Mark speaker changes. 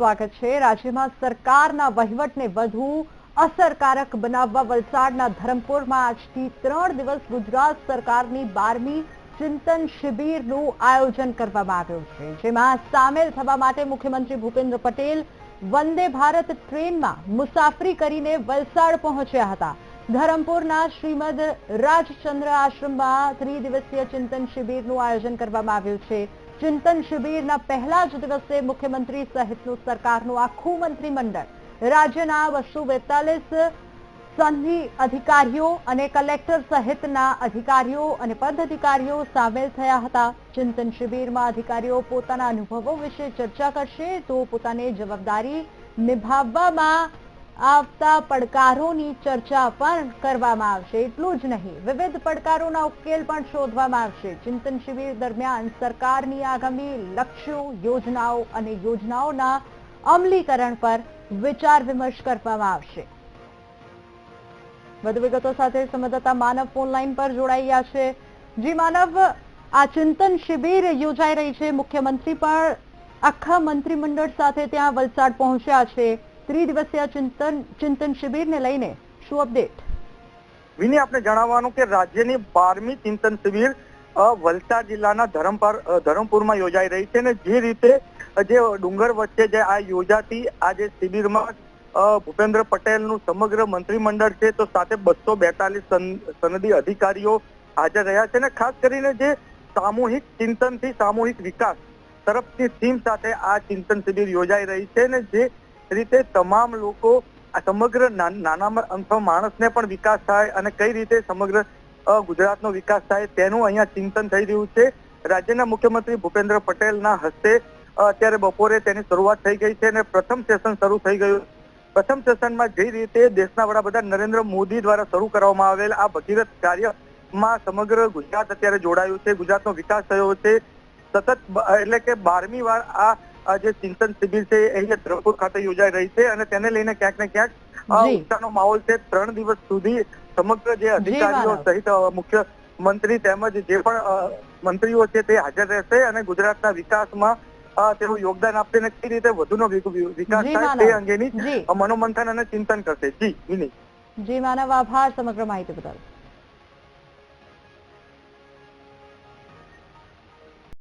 Speaker 1: સ્વાગત છે. રાજ્યમાં સરકારના વહીવટને વધુ અસરકારક બનાવવા વલસાડના ધરમપુરમાં આજથી ત્રણ દિવસ ગુજરાત સરકારની બારમી ચિંતન શિબિરનું આયોજન કરવામાં આવ્યું છે. જેમાં સામેલ થવા માટે મુખ્યમંત્રી ભૂપેન્દ્ર પટેલ વંદે ભારત ટ્રેનમાં મુસાફરી કરીને વલસાડ પહોંચ્યા હતા. ધરમપુરના શ્રીમદ રાજચંદ્ર આશ્રમમાં ત્રિદિવસીય ચિંતન શિબિરનું આયોજન કરવામાં આવ્યું છે. ચિંતન શિબિરના પહેલા જ દિવસે મુખ્યમંત્રી સહિતનું સરકારનું આખું મંત્રીમંડળ, રાજ્યના બસો બેતાલીસ સંધિ અધિકારીઓ અને કલેક્ટર સહિતના અધિકારીઓ અને પદ અધિકારીઓ સામેલ થયા હતા. ચિંતન શિબિરમાં અધિકારીઓ પોતાના અનુભવો વિશે ચર્ચા કરશે તો પોતાની જવાબદારી નિભાવવામાં આવતા પડકારોની ચર્ચા પણ કરવામાં આવશે. એટલું જ નહીં, વિવિધ પડકારોના ઉકેલ પણ શોધવામાં આવશે. ચિંતન શિબિર દરમિયાન સરકારની આગામી લક્ષ્યો, યોજનાઓ અને યોજનાઓના અમલીકરણ પર વિચાર વિમર્શ કરવામાં આવશે. વધુ વિગતો સાથે સંવાદદાતા માનવ ફોન લાઈન પર જોડાઈ ગયા છે. જી માનવ, આ ચિંતન શિબિર યોજાઈ રહી છે. મુખ્યમંત્રી પણ આખા મંત્રીમંડળ સાથે ત્યાં વલસાડ પહોંચ્યા છે. ત્રિદિવસીય ચિંતન ચિંતન શિબિરને લઈને શું અપડેટ
Speaker 2: વિની આપણે જણાવવાનું કે રાજ્યની બારમી ચિંતન શિબિર વલસાડ જિલ્લાના ધરમપર ધરમપુરમાં યોજાઈ રહી છે અને જે રીતે જે ડુંગર વચ્ચે જે આ યોજાતી આ જે શિબિરમાં ભૂપેન્દ્ર પટેલનું સમગ્ર મંત્રીમંડળ છે, તો સાથે બસો બેતાલીસ સનદી અધિકારીઓ હાજર રહ્યા છે અને ખાસ કરીને જે સામૂહિક ચિંતનથી સામૂહિક વિકાસ તરફની થીમ સાથે આ ચિંતન શિબિર યોજાઈ રહી છે અને જે રીતે તમામ લોકો આ સમગ્ર નાનામાં માણસને પણ વિકાસ થાય અને કઈ રીતે સમગ્ર ગુજરાતનો વિકાસ થાય તેનું અહીંયા ચિંતન થઈ રહ્યું છે. રાજ્યના મુખ્યમંત્રી ભૂપેન્દ્ર પટેલના હસ્તે અત્યારે બપોરે તેની શરૂઆત થઈ ગઈ છે અને પ્રથમ સેશન શરૂ થઈ ગયું. પ્રથમ સેશનમાં જે રીતે દેશના વડાપ્રધાન નરેન્દ્ર મોદી દ્વારા શરૂ કરવામાં આવેલ આ ભગીરથ કાર્યમાં સમગ્ર ગુજરાત અત્યારે જોડાયું છે. ગુજરાતનો વિકાસ થયો છે. સતત એટલે કે બારમી વાર આ આ જે ચિંતન શિબિર છે એ અહીંયા ખાતે યોજાઈ રહી છે અને તેને લઈને ક્યાંક ને ક્યાંક ઉત્સાહનો માહોલ છે. ત્રણ દિવસ સુધી સમગ્ર જે અધિકારીઓ સહિત મુખ્ય મંત્રી તેમજ જે પણ મંત્રીઓ છે તે હાજર રહેશે અને ગુજરાતના વિકાસમાં તેનું યોગદાન આપશે અને કઈ રીતે વધુનો વિકાસ થાય તે અંગેની મનોમંથન અને ચિંતન કરશે. જી
Speaker 1: જી માનવ આભાર સમગ્ર માહિતી બદલ.